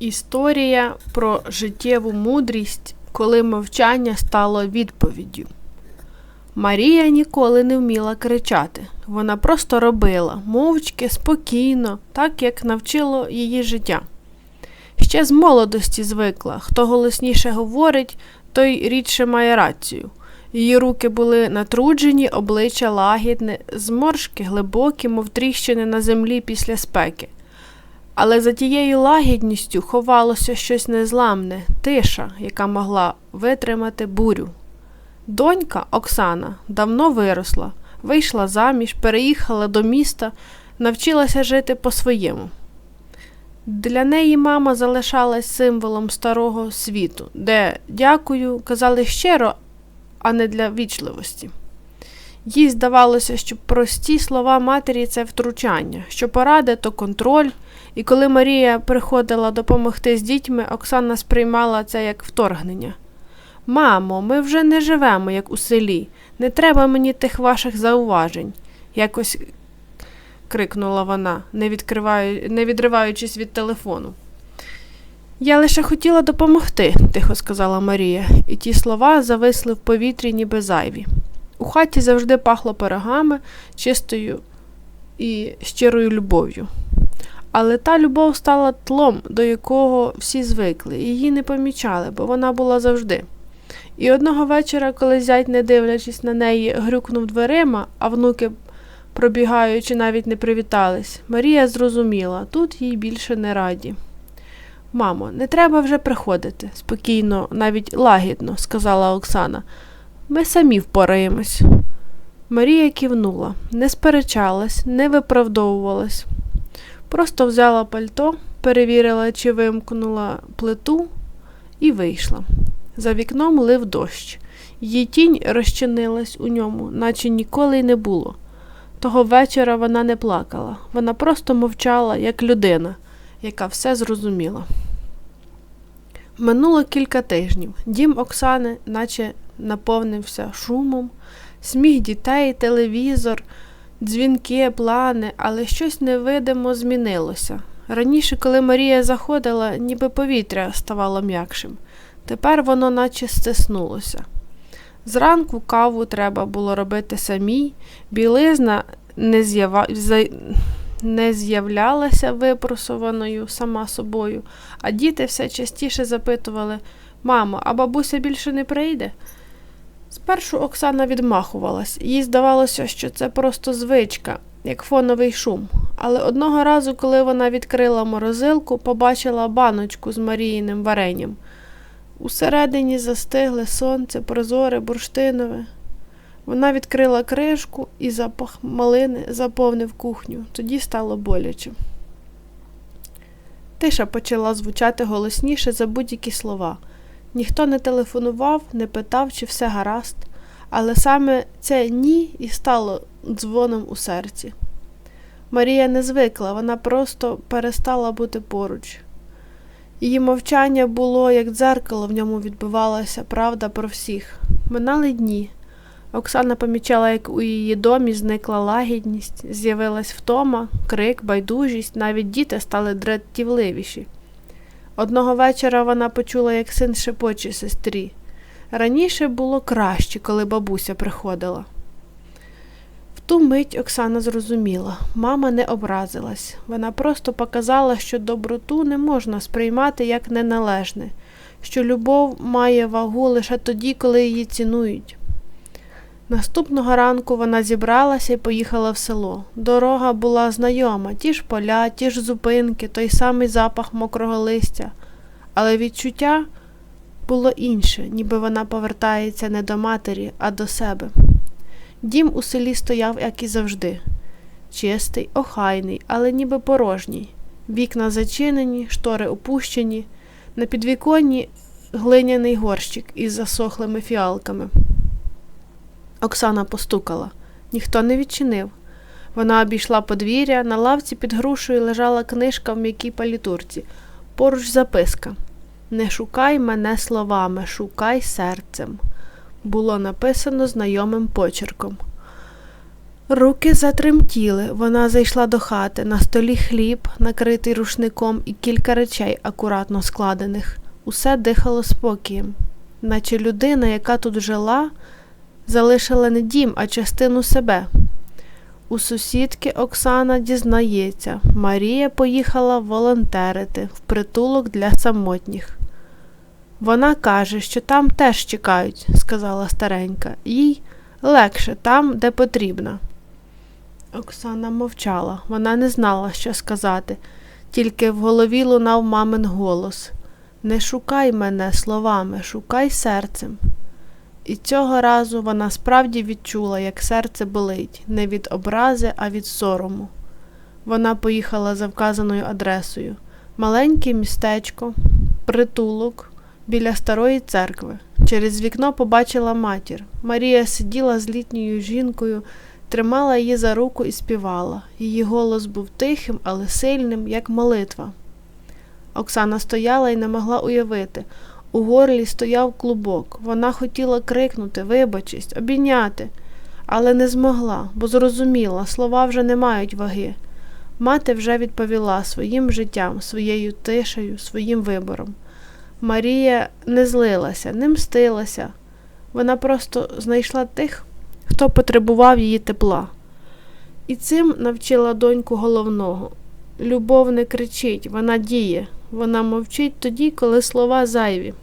Історія про життєву мудрість, коли мовчання стало відповіддю. Марія ніколи не вміла кричати. Вона просто робила мовчки, спокійно, так як навчило її життя. Ще з молодості звикла, хто голосніше говорить, той рідше має рацію. Її руки були натруджені, обличчя лагідне, зморшки глибокі, мов тріщини на землі після спеки. Але за тією лагідністю ховалося щось незламне, тиша, яка могла витримати бурю. Донька Оксана давно виросла, вийшла заміж, переїхала до міста, навчилася жити по-своєму. Для неї мама залишалась символом старого світу, де дякую казали щиро, а не для вічливості. Їй здавалося, що прості слова матері це втручання, що поради то контроль, і коли Марія приходила допомогти з дітьми, Оксана сприймала це як вторгнення. Мамо, ми вже не живемо, як у селі. Не треба мені тих ваших зауважень, якось крикнула вона, не, відкриваю, не відриваючись від телефону. Я лише хотіла допомогти, тихо сказала Марія, і ті слова зависли в повітрі, ніби зайві. У хаті завжди пахло пирогами, чистою і щирою любов'ю. Але та любов стала тлом, до якого всі звикли, її не помічали, бо вона була завжди. І одного вечора, коли зять, не дивлячись на неї, грюкнув дверима, а внуки, пробігаючи, навіть не привітались, Марія зрозуміла, тут їй більше не раді. Мамо, не треба вже приходити, спокійно, навіть лагідно, сказала Оксана. Ми самі впораємось. Марія кивнула, не сперечалась, не виправдовувалась. Просто взяла пальто, перевірила, чи вимкнула плиту, і вийшла. За вікном лив дощ. Її тінь розчинилась у ньому, наче ніколи й не було. Того вечора вона не плакала, вона просто мовчала, як людина, яка все зрозуміла. Минуло кілька тижнів. Дім Оксани, наче наповнився шумом, сміх дітей, телевізор, дзвінки, плани, але щось невидимо змінилося. Раніше, коли Марія заходила, ніби повітря ставало м'якшим. Тепер воно наче стиснулося. Зранку каву треба було робити самій, білизна не, з'ява... не з'являлася випросованою сама собою, а діти все частіше запитували Мамо, а бабуся більше не прийде? Спершу Оксана відмахувалась, їй здавалося, що це просто звичка, як фоновий шум. Але одного разу, коли вона відкрила морозилку, побачила баночку з Маріїним варенням. Усередині застигле сонце, прозоре, бурштинове. Вона відкрила кришку і запах малини заповнив кухню. Тоді стало боляче. Тиша почала звучати голосніше за будь-які слова. Ніхто не телефонував, не питав, чи все гаразд, але саме це ні і стало дзвоном у серці. Марія не звикла, вона просто перестала бути поруч. Її мовчання було, як дзеркало, в ньому відбивалася правда про всіх. Минали дні. Оксана помічала, як у її домі зникла лагідність, з'явилась втома, крик, байдужість, навіть діти стали дратівливіші. Одного вечора вона почула, як син шепоче сестрі. Раніше було краще, коли бабуся приходила. В ту мить Оксана зрозуміла, мама не образилась. Вона просто показала, що доброту не можна сприймати як неналежне, що любов має вагу лише тоді, коли її цінують. Наступного ранку вона зібралася і поїхала в село. Дорога була знайома, ті ж поля, ті ж зупинки, той самий запах мокрого листя, але відчуття було інше, ніби вона повертається не до матері, а до себе. Дім у селі стояв, як і завжди, чистий, охайний, але ніби порожній. Вікна зачинені, штори опущені, на підвіконні глиняний горщик із засохлими фіалками. Оксана постукала. Ніхто не відчинив. Вона обійшла подвір'я, на лавці під грушею лежала книжка в м'якій палітурці, поруч записка Не шукай мене словами, шукай серцем. Було написано знайомим почерком. Руки затремтіли. Вона зайшла до хати. На столі хліб, накритий рушником, і кілька речей, акуратно складених. Усе дихало спокієм, наче людина, яка тут жила, залишила не дім, а частину себе. У сусідки Оксана дізнається, Марія поїхала волонтерити в притулок для самотніх. Вона каже, що там теж чекають, сказала старенька. Їй легше там, де потрібно. Оксана мовчала. Вона не знала, що сказати, тільки в голові лунав мамин голос Не шукай мене словами, шукай серцем. І цього разу вона справді відчула, як серце болить, не від образи, а від сорому. Вона поїхала за вказаною адресою маленьке містечко, притулок біля старої церкви. Через вікно побачила матір. Марія сиділа з літньою жінкою, тримала її за руку і співала. Її голос був тихим, але сильним, як молитва. Оксана стояла і не могла уявити. У горлі стояв клубок. Вона хотіла крикнути, вибачись, обійняти, але не змогла, бо зрозуміла, слова вже не мають ваги. Мати вже відповіла своїм життям, своєю тишею, своїм вибором. Марія не злилася, не мстилася. Вона просто знайшла тих, хто потребував її тепла. І цим навчила доньку головного. Любов не кричить, вона діє, вона мовчить тоді, коли слова зайві.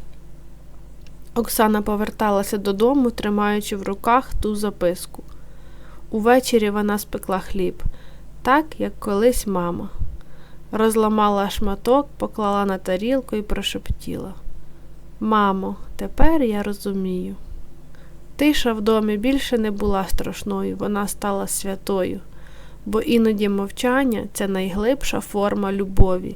Оксана поверталася додому, тримаючи в руках ту записку. Увечері вона спекла хліб, так, як колись мама. Розламала шматок, поклала на тарілку і прошептіла. Мамо, тепер я розумію. Тиша в домі більше не була страшною, вона стала святою, бо іноді мовчання це найглибша форма любові